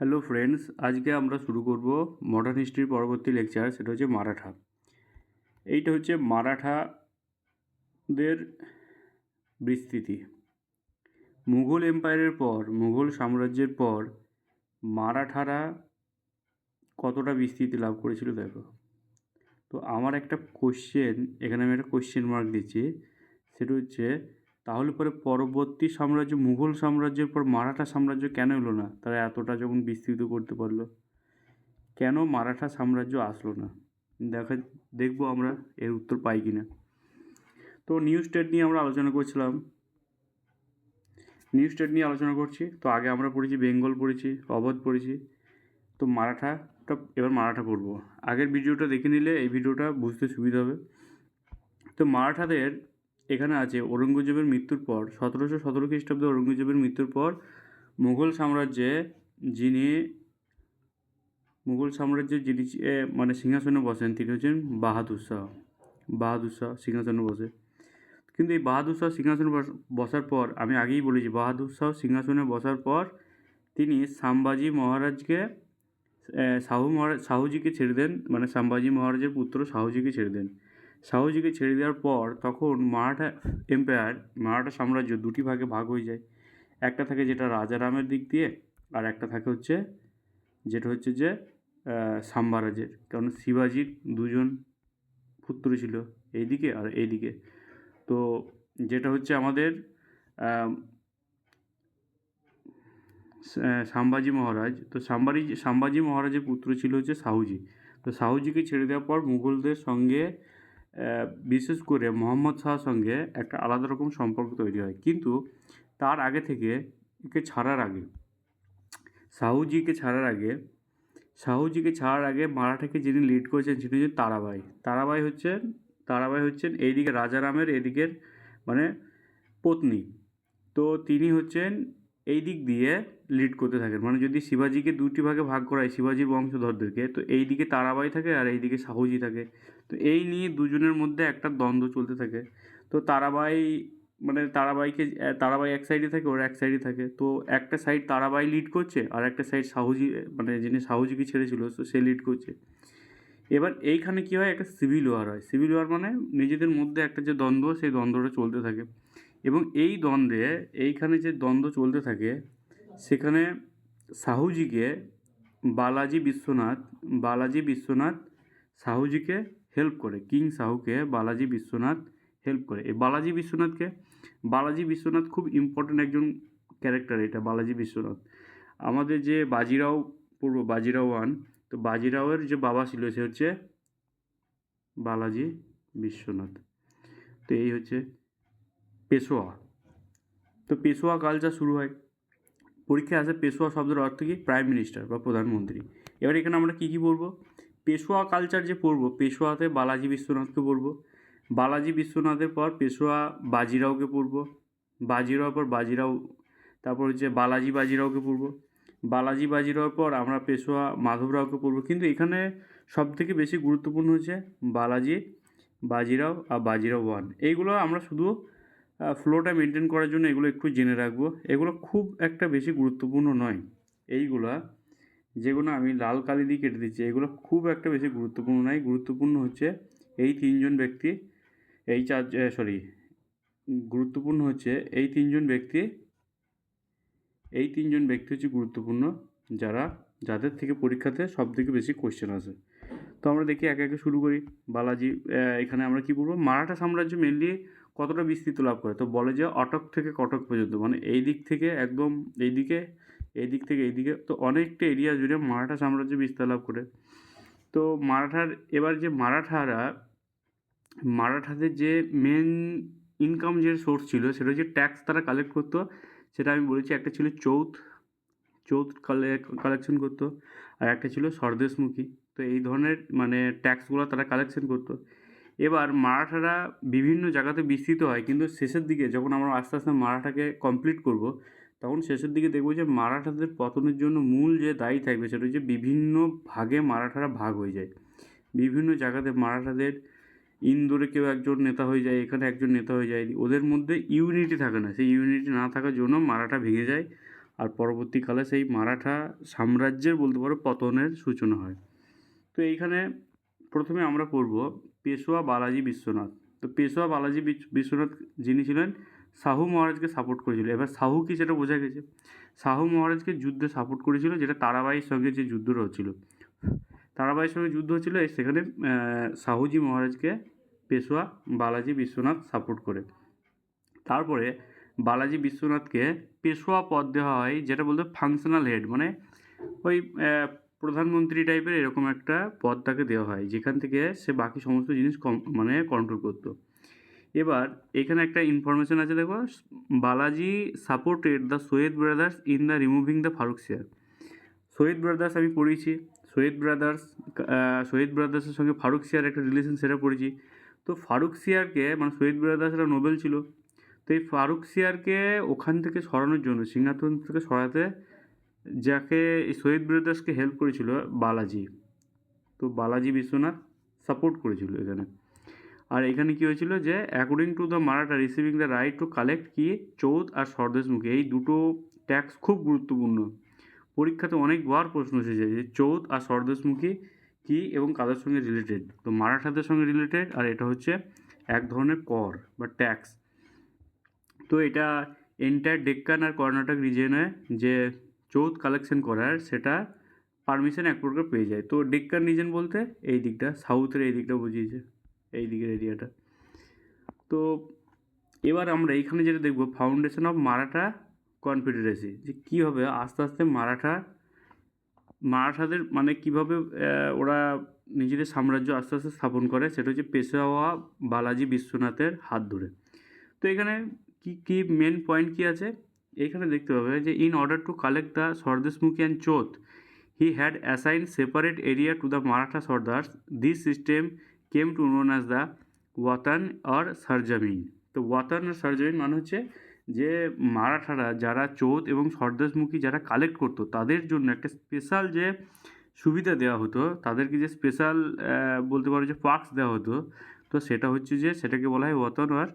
Hello friends আজকে আমরা শুরু করব মডার্ন হিস্ট্রির পরবর্তী লেকচার সেটা হচ্ছে মারাঠা। এইটা হচ্ছে মারাঠাদের বিস্তৃতি। মুঘল এম্পায়ারের পর, মুঘল সাম্রাজ্যের পর, মারাঠারা কতটা বিস্তৃতি লাভ করেছিল দেখো। তো আমার একটা কোশ্চেন এখানে আমি একটা কোশ্চেন মার্ক দিচ্ছি, সেটা হচ্ছে তাহলে পরে পরবর্তী সাম্রাজ্য, মুঘল সাম্রাজ্যের পর মারাঠা সাম্রাজ্য কেন এলো না? তারা এতটা যখন বিস্তৃত করতে পারল, কেন মারাঠা সাম্রাজ্য আসলো না? দেখা, দেখব আমরা এর উত্তর পাই কি না তো নিউ স্টেট নিয়ে আমরা আলোচনা করছিলাম। নিউ স্টেট নিয়ে আলোচনা করছি। তো আগে আমরা পড়েছি বেঙ্গল, পড়েছি, অবধ পড়েছি। তো মারাঠাটা এবার মারাঠা পড়ব। আগের ভিডিওটা দেখে নিলে এই ভিডিওটা বুঝতে সুবিধা হবে। তো মারাঠাদের এখানে আছে, ঔরঙ্গজেবের মৃত্যুর পর, সতেরোশো সতেরো খ্রিস্টাব্দে ঔরঙ্গজেবের মৃত্যুর পর, মুঘল সাম্রাজ্যে যিনি, মুঘল সাম্রাজ্যের যিনি মানে সিংহাসনে বসেন, তিনি হচ্ছেন বাহাদুর শাহ। বাহাদুর শাহ সিংহাসনে বসে। কিন্তু এই বাহাদুর শাহ সিংহাসনে বসার পর, আমি আগেই বলেছি, বাহাদুর শাহ সিংহাসনে বসার পর, তিনি সাম্বাজি মহারাজকে শাহু মহারাজ শাহুজিকে ছেড়ে দেন মানে সাম্বাজি মহারাজের পুত্র শাহুজিকে ছেড়ে দেন। শাহুজিকে ছেড়ে দেওয়ার পর তখন মারাঠা এম্পায়ার মারাঠা সাম্রাজ্য দুটি ভাগে ভাগ হয়ে যায়। একটা থাকে যেটা রাজারামের দিক দিয়ে আর একটা থাকে হচ্ছে যেটা হচ্ছে যে সাম্বারাজের কারণ শিবাজির দুজন পুত্র ছিল এইদিকে আর এইদিকে। তো যেটা হচ্ছে আমাদের আম, সাম্বাজি মহারাজ তো সাম্বাজি সাম্বাজি মহারাজের পুত্র ছিল হচ্ছে শাহুজি তো শাহুজিকে ছেড়ে দেওয়ার পর মুঘলদের সঙ্গে বিশেষ করে মোহাম্মদ শাহর সঙ্গে একটা আলাদা রকম সম্পর্ক তৈরি হয়। কিন্তু তার আগে থেকে একে ছাড়ার আগে শাহুজিকে ছাড়ার আগে শাহুজিকে ছাড়ার আগে মারাঠাকে যিনি লিড করেছেন সেটি হচ্ছে তারাবাই তারাবাই হচ্ছেন তারাবাই হচ্ছেন এইদিকে রাজারামের এদিকের মানে পত্নী। তো তিনি হচ্ছেন এই দিক দিয়ে লিড করতে থাকেন মানে যদি শিবাজিকে দুটি ভাগে ভাগ করা হয়, শিবাজির বংশধরদেরকে, তো এই দিকে তারাবাই থাকে আর এই দিকে শাহুজি থাকে। তো এই নিয়ে দুজনের মধ্যে একটা দ্বন্দ্ব চলতে থাকে। তো তারাবাই মানে তারাবাইকে, তারাবাই এক সাইডে থাকে, ওর এক সাইডে থাকে। তো একটা সাইড তারাবাই লিড করছে আর একটা সাইড শাহুজি মানে যিনি শাহুজিকে ছেড়েছিল, তো সে লিড করছে। এবার এইখানে কী হয়? একটা সিভিল ওয়ার হয়। সিভিল ওয়ার মানে নিজেদের মধ্যে একটা যে দ্বন্দ্ব, সেই দ্বন্দ্বটা চলতে থাকে। এবং এই দ্বন্দ্বে, এইখানে যে দ্বন্দ্ব চলতে থাকে সেখানে সাহুজিকে বালাজি বিশ্বনাথ বালাজি বিশ্বনাথ সাহুজিকে হেল্প করে কিং সাহুকে বালাজি বিশ্বনাথ হেল্প করে। এই বালাজি বিশ্বনাথকে, বালাজি বিশ্বনাথ খুব ইম্পর্ট্যান্ট একজন ক্যারেক্টার এটা, বালাজি বিশ্বনাথ। আমাদের যে বাজিরাও, পূর্ব বাজিরাও ওয়ান তো বাজিরাওয়ের যে বাবা ছিল সে হচ্ছে বালাজি বিশ্বনাথ। তো এই হচ্ছে পেশোয়া। তো পেশোয়া কালচার শুরু হয়। পরীক্ষায় আসে পেশোয়া শব্দের অর্থ কি? প্রাইম মিনিস্টার বা প্রধানমন্ত্রী। এবার এখানে আমরা কী কী পড়ব? পেশোয়া কালচার যে পড়ব, পেশোয়াতে বালাজি বিশ্বনাথকে পড়ব। বালাজি বিশ্বনাথের পর পেশোয়া বাজিরাওকে পড়ব। বাজিরাওর পর বাজিরাও, তারপর হচ্ছে বালাজি বাজিরাওকে পড়ব। বালাজি বাজিরাওর পর আমরা পেশোয়া মাধবরাওকে পড়ব। কিন্তু এখানে সব থেকে বেশি গুরুত্বপূর্ণ হচ্ছে বালাজি, বাজিরাও আর বাজিরাও ওয়ান। এইগুলো আমরা শুধু ফ্লোটা মেনটেন করার জন্য এগুলো একটু জেনে রাখব। এগুলো খুব একটা বেশি গুরুত্বপূর্ণ নয়। এইগুলা যেগুলো আমি লাল কালি দিয়ে কেটে দিচ্ছি, এগুলো খুব একটা বেশি গুরুত্বপূর্ণ নয়। গুরুত্বপূর্ণ হচ্ছে এই তিনজন ব্যক্তি, এই চার সরি গুরুত্বপূর্ণ হচ্ছে এই তিনজন ব্যক্তি, এই তিনজন ব্যক্তি হচ্ছে গুরুত্বপূর্ণ যারা, যাদের থেকে পরীক্ষাতে সব থেকে বেশি কোশ্চেন আসে। তো আমরা দেখি একে একে শুরু করি। বালাজি এখানে আমরা কি বলব মারাঠা সাম্রাজ্য মেনলি কতটা বিস্তৃত লাভ করে? তো বলে যে অটক থেকে কটক পর্যন্ত মানে এই দিক থেকে একদম এই দিকে এই দিক থেকে এই দিকে তো অনেকটা এরিয়া জুড়ে মারাঠা সাম্রাজ্য বিস্তার লাভ করে। তো মারাঠার, এবার যে মারাঠারা, মারাঠাদের যে মেন ইনকাম যে সোর্স ছিল, সেটা হচ্ছে ট্যাক্স তারা কালেক্ট করতো। সেটা আমি বলেছি, একটা ছিল চৌথ চৌথ কালেকশন করতো, আর একটা ছিল স্বরদেশমুখী। তো এই ধরনের মানে ট্যাক্সগুলো তারা কালেকশন করতো। এবার মারাঠারা বিভিন্ন জায়গাতে বিস্তৃত হয়, কিন্তু শেষের দিকে যখন আমরা আস্তে আস্তে মারাঠাকে কমপ্লিট করব, তখন শেষের দিকে দেখব যে মারাঠাদের পতনের জন্য মূল যে দায়ী থাকবে সেটা হচ্ছে বিভিন্ন ভাগে মারাঠারা ভাগ হয়ে যায়। বিভিন্ন জায়গাতে মারাঠাদের ইন্দোরে কেউ একজন নেতা হয়ে যায়, এখানে একজন নেতা হয়ে যায়, ওদের মধ্যে ইউনিটি থাকে না। সেই ইউনিটি না থাকার জন্য মারাঠা ভেঙে যায় আর পরবর্তীকালে সেই মারাঠা সাম্রাজ্যের বলতে পারো পতনের সূচনা হয়। তো এইখানে প্রথমে আমরা পড়ব পেশোয়া বালাজি বিশ্বনাথ। তো পেশোয়া বালাজি বিশ্বনাথ যিনি ছিলেন শাহু মহারাজকে সাপোর্ট করেছিল। এবার শাহু কি সেটা বোঝা গেছে। শাহু মহারাজকে যুদ্ধে সাপোর্ট করেছিল যেটা তারাবাইয়ের সঙ্গে যে যুদ্ধটা হচ্ছিল। তারাবাইয়ের সঙ্গে যুদ্ধ হচ্ছিল সেখানে শাহুজি মহারাজকে পেশোয়া বালাজি বিশ্বনাথ সাপোর্ট করে। তারপরে বালাজি বিশ্বনাথকে পেশোয়া পদ দেওয়া হয়, যেটা বলতে ফাংশনাল হেড মানে ওই প্রধানমন্ত্রী টাইপের এরকম একটা পদ তাকে দেওয়া হয়, যেখান থেকে সে বাকি সমস্ত জিনিস কম মানে কন্ট্রোল করতো। এবার এখানে একটা ইনফরমেশন আছে দেখো, Balaji supported the Sayyid brothers in the removing the Farrukh Siyar Sayyid brothers আমি পড়েছি সৈয়দ ব্রাদার্স সৈয়দ ব্রাদার্সের সঙ্গে ফারুক সিয়ার একটা রিলেশন সেটা পড়েছি তো ফারুক সিয়ারকে মানে সৈয়দ ব্রাদার্সরা নোবেল ছিল। তো এই ফারুক সিয়ারকে ওখান থেকে সরানোর জন্য, সিংহাসন থেকে সরাতে যাকে এই সৈয়দ ব্রাদার্সকে হেল্প করেছিল বালাজি। তো বালাজি বিশ্বনাথ সাপোর্ট করেছিল এখানে। আর এখানে কি হয়েছিল যে according to the Maratha receiving the right to collect কি চৌথ আর স্বরদেশমুখী এই দুটো ট্যাক্স খুব গুরুত্বপূর্ণ। পরীক্ষাতে অনেকবার প্রশ্ন এসেছে যে চৌথ আর স্বরদেশমুখী কী এবং কাদের সঙ্গে রিলেটেড তো মারাঠাদের সঙ্গে রিলেটেড আর এটা হচ্ছে এক ধরনের কর বা ট্যাক্স তো এটা এন্টায়ার ডেক্কান আর কর্ণাটক রিজনে যে চৌথ কালেকশন করার সেটা পারমিশন এক প্রকার পেয়ে যায়। তো ডেক্কান রিজন বলতে এই দিকটা সাউথের এই দিকটা বুঝিয়েছে, এই দিকের এরিয়াটা তো এবার আমরা এইখানে যেটা দেখব ফাউন্ডেশন অফ মারাঠা কনফেডারেসি যে কী হবে, আস্তে আস্তে মারাঠা মারাঠাদের মানে কীভাবে ওরা নিজেদের সাম্রাজ্য আস্তে আস্তে স্থাপন করে, সেটা হচ্ছে পেশাওয়া বালাজি বিশ্বনাথের হাত ধরে। তো এখানে কি কি মেন পয়েন্ট কি আছে? এখানে দেখতে পাবে যে in order to collect the Sardeshmukhi and chauth he had assign separate area to the Maratha sardars this system came to known as the watan আর সারজামিন তো ওয়াতান আর সারজামিন মানে হচ্ছে যে মারাঠারা যারা চৌথ এবং সর্দেশমুখী যারা কালেক্ট করতো, তাদের জন্য একটা স্পেশাল যে সুবিধা দেওয়া হতো, তাদেরকে যে স্পেশাল বলতে পারো যে পার্কস দেওয়া হতো, তো সেটা হচ্ছে যে সেটাকে বলা হয় ওয়াতান আর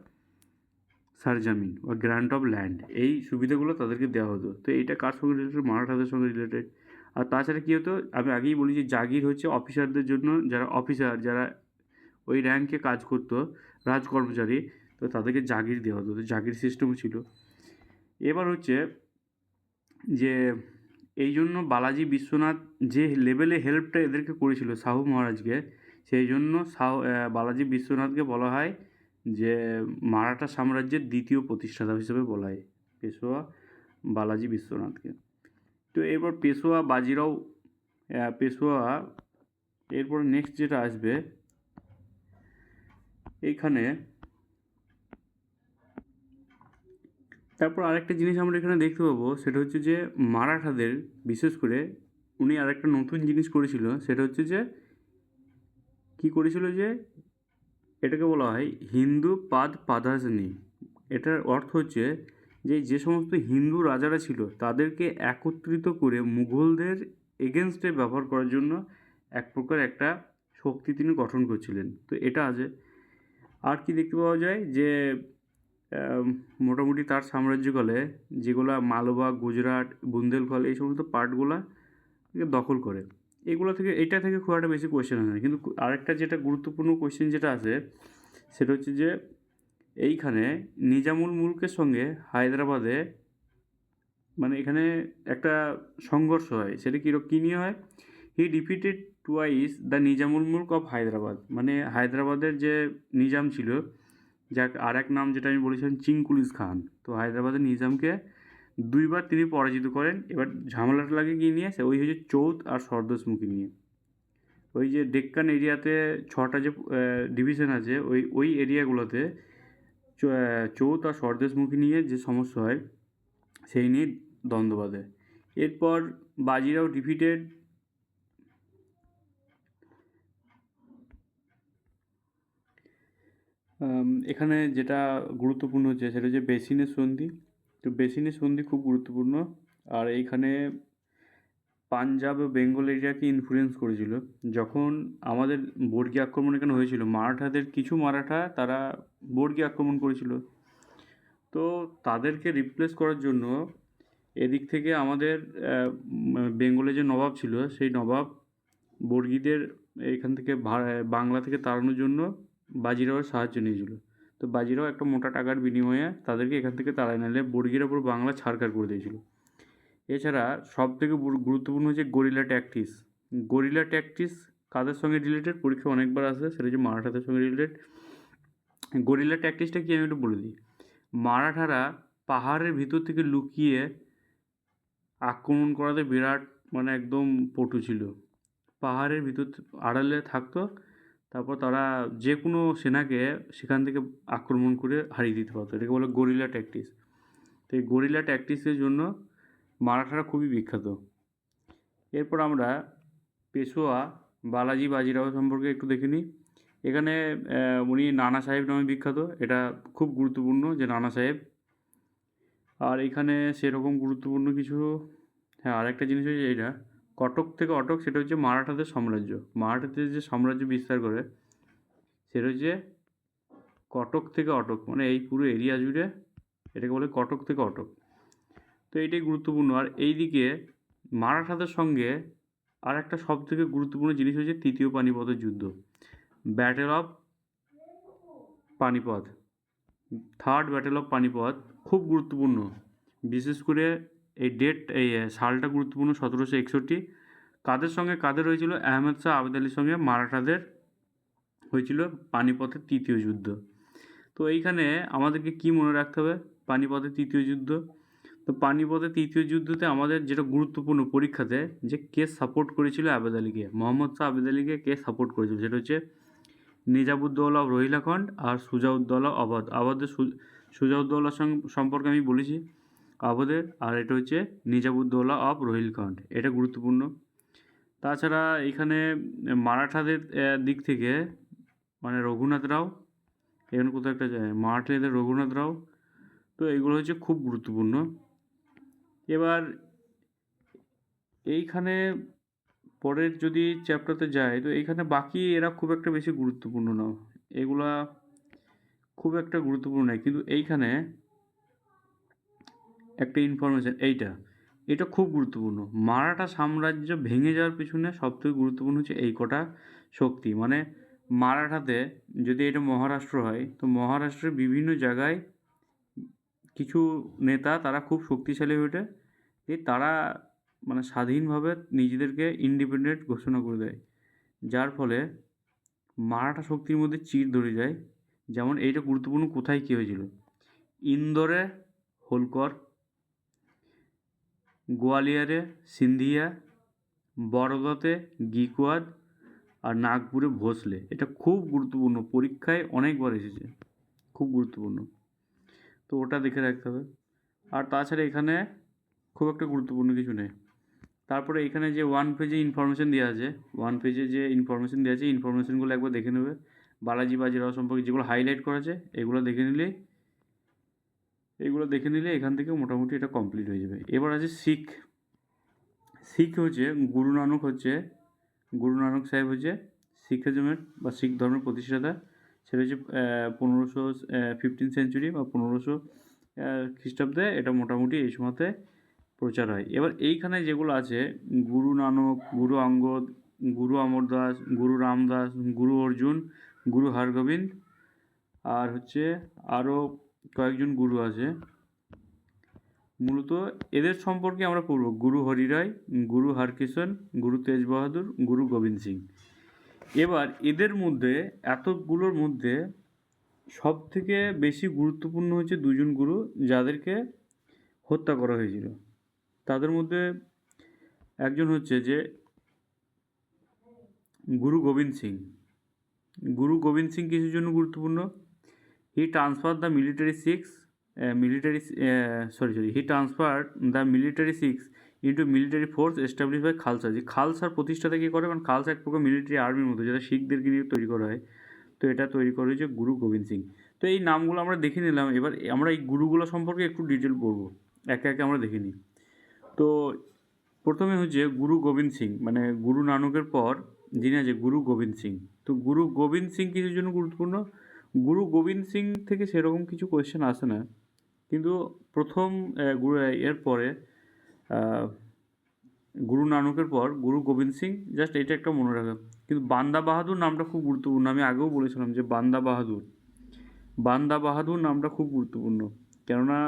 সারজামিন বা গ্র্যান্ট অফ ল্যান্ড এই সুবিধাগুলো তাদেরকে দেওয়া হতো। তো এইটা কার সঙ্গে রিলেটেড মারাঠাদের সঙ্গে রিলেটেড আর তাছাড়া কী হতো? আমি আগেই বলি যে জাগির হচ্ছে অফিসারদের জন্য যারা অফিসার যারা ওই র্যাঙ্কে কাজ করতো, রাজ কর্মচারী, তো তাদেরকে জাগির দেওয়া হতো। তো জাগির সিস্টেমও ছিল। এবার হচ্ছে যে এই জন্য বালাজি বিশ্বনাথ যে লেভেলে হেল্পটা এদেরকে করেছিল শাহু মহারাজকে, সেই জন্য শাহু বালাজি বিশ্বনাথকে বলা হয় যে মারাঠা সাম্রাজ্যের দ্বিতীয় প্রতিষ্ঠাতা হিসেবে বলা হয়, পেশোয়া বালাজি বিশ্বনাথকে। তো এরপর পেশোয়া বাজিরাও পেশোয়া, এরপর নেক্সট যেটা আসবে এইখানে তারপর আরেকটা জিনিস আমরা এখানে দেখতে পাবো, সেটা হচ্ছে যে মারাঠাদের, বিশেষ করে উনি আরেকটা নতুন জিনিস করেছিল, সেটা হচ্ছে যে কি করেছিল যে এটাকে বলা হয় হিন্দু পাদ পাদাসনি এটার অর্থ হচ্ছে যে যে সমস্ত হিন্দু রাজারা ছিল, তাদেরকে একত্রিত করে মুঘলদের এগেনস্টে ব্যবহার করার জন্য এক প্রকার একটা শক্তি তিনি গঠন করছিলেন। তো এটা আছে আর কি দেখতে পাওয়া যায় যে মোটামুটি তার সাম্রাজ্যকালে যেগুলা মালবা, গুজরাট বুন্দেলখল এই সমস্ত পার্টগুলা দখল করে। এগুলো থেকে এইটা থেকে খুব একটা বেশি কোয়েশ্চেন হয়। কিন্তু আরেকটা যেটা গুরুত্বপূর্ণ কোয়েশ্চেন যেটা আছে, সেটা হচ্ছে যে, এইখানে নিজামুল মুলকের সঙ্গে হায়দ্রাবাদে মানে এখানে একটা সংঘর্ষ হয়। সেটা কী কী নিয়ে হয়? He defeated twice the Nizamul Mulk of Hyderabad. মানে হায়দ্রাবাদের যে নিজাম ছিল যাক আর এক নাম যেটা আমি বলেছিলাম চিংকুলিস খান। তো হায়দ্রাবাদের নিজামকে দুইবার তিনি পরাজিত করেন, এবার ঝামেলাটা লাগে কি নিয়ে ওই হচ্ছে চৌথ আর সর্দশমুখী নিয়ে। ওই যে ডেক্কান এরিয়াতে ছটা যে ডিভিশন আছে, ওই ওই এরিয়াগুলোতে চৌথ আর সর্দেশমুখী নিয়ে যে সমস্যা হয়, সেই নিয়ে দ্বন্দ্ব বাঁধে। এরপর বাজিরাও ডিফিটেড এখানে যেটা গুরুত্বপূর্ণ হচ্ছে, সেটা হচ্ছে বেসিনের সন্ধি। তো বেসিনের সন্ধি খুব গুরুত্বপূর্ণ। আর এইখানে পাঞ্জাব ও বেঙ্গল এরিয়াকে ইনফ্লুয়েন্স করেছিল। যখন আমাদের বর্গী আক্রমণ এখানে হয়েছিল? মারাঠাদের কিছু মারাঠা তারা বর্গী আক্রমণ করেছিল। তো তাদেরকে রিপ্লেস করার জন্য এদিক থেকে আমাদের বেঙ্গলে যে নবাব ছিল, সেই নবাব বর্গীদের এখান থেকে বাংলা থেকে তাড়ানোর জন্য বাজিরাওয়ের সাহায্য নিয়েছিল। তো বাজিরাও একটা মোটা টাকার বিনিময়ে তাদেরকে এখান থেকে তাড়ায় নাহলে বর্গীরা পুরো বাংলা ছাড়কার করে দিয়েছিল। এছাড়া সব থেকে গুরুত্বপূর্ণ হচ্ছে গরিলা ট্যাকটিস। গরিলা ট্যাকটিস কাদের সঙ্গে রিলেটেড পরীক্ষা অনেকবার আসে, সেটা হচ্ছে মারাঠাদের সঙ্গে রিলেটেড গরিলা ট্যাকটিসটা কি আমি একটু বলে দিই? মারাঠারা পাহাড়ের ভিতর থেকে লুকিয়ে আক্রমণ করাতে বিরাট মানে একদম পটু ছিল। পাহাড়ের ভিতর আড়ালে থাকতো তারপর তারা যে কোনো সেনাকে সেখান থেকে আক্রমণ করে হারিয়ে দিতে পারতো। এটাকে বলে গরিলা ট্যাকটিস তো এই গরিলা ট্যাকটিসের জন্য মারাঠারা খুবই বিখ্যাত। এরপর আমরা পেশোয়া বালাজি বাজিরাও সম্পর্কে একটু দেখে নিই। এখানে উনি নানা সাহেব নামে বিখ্যাত। এটা খুব গুরুত্বপূর্ণ যে নানা সাহেব। আর এখানে সেরকম গুরুত্বপূর্ণ কিছু হ্যাঁ আরেকটা জিনিস হচ্ছে এইটা। কটক থেকে অটক সেটা হচ্ছে মারাঠাদের সাম্রাজ্য। মারাঠাদের যে সাম্রাজ্য বিস্তার করে, সেটা হচ্ছে কটক থেকে অটক মানে এই পুরো এরিয়া জুড়ে এটাকে বলে কটক থেকে অটক। তো এটাই গুরুত্বপূর্ণ। আর এইদিকে মারাঠাদের সঙ্গে আর একটা সব থেকে গুরুত্বপূর্ণ জিনিস হচ্ছে তৃতীয় পানিপথের যুদ্ধ। Battle of Panipat third battle of Panipat খুব গুরুত্বপূর্ণ। বিশেষ করে এই ডেট এই সালটা গুরুত্বপূর্ণ, সতেরোশো একষট্টি। কাদের সঙ্গে কাদের হয়েছিল? আহমেদ শাহ আবেদ আলীর সঙ্গে, মারাঠাদের হয়েছিল পানিপথের তৃতীয় যুদ্ধ। তো এইখানে আমাদেরকে কি মনে রাখতে হবে? পানিপথের তৃতীয় যুদ্ধ। তো পানিপথের তৃতীয় যুদ্ধতে আমাদের যেটা গুরুত্বপূর্ণ পরীক্ষাতে যে কে সাপোর্ট করেছিল আবেদ আলীকে? মোহাম্মদ শাহ আবেদ আলীকে কে সাপোর্ট করেছিল? সেটা হচ্ছে নিজাবুদ্দৌলা রোহিলাখণ্ড আর সুজাউদ্দৌলা অবাধ আবাদের সুজাউদ্দৌলার সঙ্গে সম্পর্কে আমি বলেছি। আবাদের আর এটা হচ্ছে নিজাবুদ্দৌলা অফ রোহিলখণ্ড এটা গুরুত্বপূর্ণ। তাছাড়া এখানে মারাঠাদের দিক থেকে মানে রঘুনাথ রাও, এখানে কোথাও একটা মারাঠাদের রঘুনাথ রাও, তো এগুলো হচ্ছে খুব গুরুত্বপূর্ণ। এবার এইখানে পরের যদি চ্যাপ্টারতে যায়, তো এইখানে বাকি এরা খুব একটা বেশি গুরুত্বপূর্ণ না। এগুলা খুব একটা গুরুত্বপূর্ণ নয়। কিন্তু এইখানে একটা ইনফরমেশান এইটা। এটা খুব গুরুত্বপূর্ণ। মারাঠা সাম্রাজ্য ভেঙে যাওয়ার পিছনে সবথেকে গুরুত্বপূর্ণ হচ্ছে এই কটা শক্তি। মানে মারাঠাতে যদি এটা মহারাষ্ট্র হয়, তো মহারাষ্ট্রের বিভিন্ন জায়গায় কিছু নেতা তারা খুব শক্তিশালী হয়ে ওঠে। যে তারা মানে স্বাধীনভাবে নিজেদেরকে ইন্ডিপেন্ডেন্ট ঘোষণা করে দেয়। যার ফলে মারাঠা শক্তির মধ্যে চির ধরে যায়। যেমন এইটা গুরুত্বপূর্ণ কোথায় কী হয়েছিল? ইন্দোরে হোলকর গোয়ালিয়রে, সিন্ধিয়া বরোদাতে গিকোয়াদ আর নাগপুরে ভোসলে। এটা খুব গুরুত্বপূর্ণ। পরীক্ষায় অনেকবার এসেছে। খুব গুরুত্বপূর্ণ। তো ওটা দেখে রাখতে হবে। আর তাছাড়া এখানে খুব একটা গুরুত্বপূর্ণ কিছু নেই। তারপরে এখানে যে ওয়ান পেজে ইনফরমেশন দেওয়া আছে ওয়ান পেজে যে ইনফরমেশান দেওয়া আছে ইনফরমেশনগুলো একবার দেখে নেবে। বালাজি বাজিরাও সম্পর্কে যেগুলো হাইলাইট করা আছে, এগুলো দেখে নিলেই এগুলো দেখে নিলে এখান থেকে মোটামুটি এটা কমপ্লিট হয়ে যাবে। এবার আছে শিখ। শিখ হচ্ছে গুরু নানক হচ্ছে, গুরু নানক সাহেব হচ্ছে শিখিজমের বা শিখ ধর্মের প্রতিষ্ঠাতা। সেটা হচ্ছে পনেরোশো ফিফটিন সেঞ্চুরি বা পনেরোশো খ্রিস্টাব্দে এটা মোটামুটি এই সময়তে প্রচার হয়। এবার এইখানে যেগুলো আছে, গুরু নানক, গুরু অঙ্গদ গুরু অমরদাস, গুরু রামদাস, গুরু অর্জুন, গুরু হরগোবিন্দ, আর হচ্ছে আরও কয়েকজন গুরু আছে। মূলত এদের সম্পর্কে আমরা পড়ব। গুরু হরিরায় গুরু হরকিষণ, গুরু তেজ বাহাদুর, গুরু গোবিন্দ সিং। এবার এদের মধ্যে, এতগুলোর মধ্যে সব থেকে বেশি গুরুত্বপূর্ণ হচ্ছে দুজন গুরু যাদেরকে হত্যা করা হয়েছিল। তাদের মধ্যে একজন হচ্ছে যে গুরু গোবিন্দ সিং। গুরু গোবিন্দ সিং কিসের জন্য গুরুত্বপূর্ণ? He transfer the military Sikhs military sorry sorry he transfer the military Sikhs into military force establish by Khalsa যে খালসার প্রতিষ্ঠাতা কী করে? কারণ খালসা এক প্রকার মিলিটারি আর্মির মতো যেটা শিখদেরকে নিয়ে তৈরি করা হয়। তো এটা তৈরি করা হয়েছে গুরু গোবিন্দ সিং। তো এই নামগুলো আমরা দেখে নিলাম। এবার আমরা এই গুরুগুলো সম্পর্কে একটু ডিটেল পড়ব। একে একে আমরা দেখে নিই। তো প্রথমে হচ্ছে গুরু গোবিন্দ সিং। মানে গুরু নানকের পর যিনি আছে, গুরু গোবিন্দ সিং। তো গুরু গোবিন্দ সিং কিসের জন্য গুরুত্বপূর্ণ? গুরু গোবিন্দ সিং থেকে সেরকম কিছু কোয়েশ্চেন আসে না। কিন্তু প্রথম গুরু এর পরে গুরু নানকের পর গুরু গোবিন্দ সিং জাস্ট এটা একটা মনে রাখা। কিন্তু বান্দা বাহাদুর নামটা খুব গুরুত্বপূর্ণ। আমি আগেও বলেছিলাম যে বান্দা বাহাদুর বান্দা বাহাদুর নামটা খুব গুরুত্বপূর্ণ। কেননা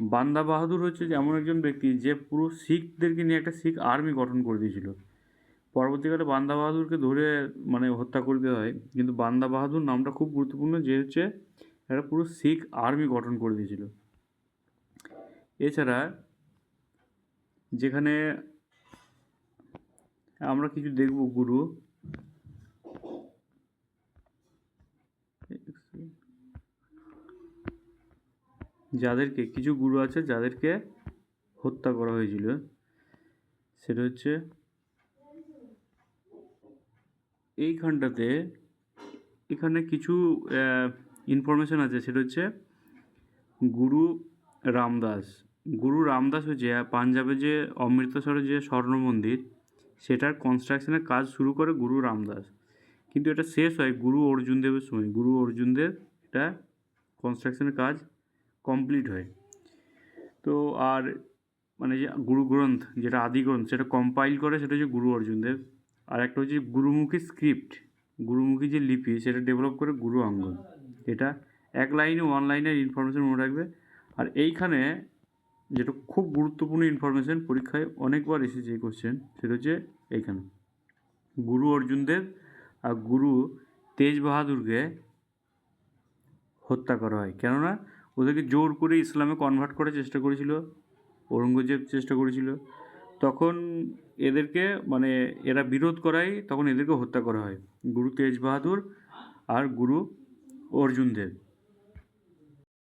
বান্দা বাহাদুর হচ্ছে এমন একজন ব্যক্তি যে পুরো শিখদেরকে নিয়ে একটা শিখ আর্মি গঠন করে দিয়েছিল। পরবর্তীকালে বান্দা বাহাদুরকে ধরে মানে হত্যা করে দেওয়া হয়। কিন্তু বান্দা বাহাদুর নামটা খুব গুরুত্বপূর্ণ, যে হচ্ছে একটা পুরো শিখ আর্মি গঠন করে দিয়েছিল। এছাড়া যেখানে আমরা কিছু দেখব, গুরু। যাদেরকে, কিছু গুরু আছে যাদেরকে হত্যা করা হয়েছিল। সেটা হচ্ছে এইখানটাতে এখানে কিছু ইনফরমেশন আছে। সেটা হচ্ছে গুরু রামদাস। গুরু রামদাস হচ্ছে পাঞ্জাবে যে অমৃতসরের যে স্বর্ণ মন্দির, সেটার কনস্ট্রাকশনের কাজ শুরু করে গুরু রামদাস। কিন্তু এটা শেষ হয় গুরু অর্জুন দেবের সময়। গুরু অর্জুন দেব এটা কনস্ট্রাকশনের কাজ কমপ্লিট হয়। তো আর মানে যে গুরু গ্রন্থ, যেটা আদি গ্রন্থ, সেটা কম্পাইল করে সেটা হচ্ছে গুরু অর্জুন দেব। আর একটা হচ্ছে গুরুমুখী স্ক্রিপ্ট গুরুমুখী যে লিপি, সেটা ডেভেলপ করে গুরু অঙ্গন। এটা এক লাইনে ওয়ান লাইনের ইনফরমেশন মনে রাখবে। আর এইখানে যেটা খুব গুরুত্বপূর্ণ ইনফরমেশন পরীক্ষায় অনেকবার এসেছে এই কোশ্চেন সেটা হচ্ছে এইখানে। গুরু অর্জুন দেব আর গুরু তেজ বাহাদুরকে হত্যা করা হয়। কেননা ওদেরকে জোর করে ইসলামে কনভার্ট করার চেষ্টা করেছিল, ঔরঙ্গজেব চেষ্টা করেছিল তখন এদেরকে মানে এরা বিরোধ করাই তখন এদেরকে হত্যা করা হয়। গুরু তেজ বাহাদুর আর গুরু অর্জুন দেব।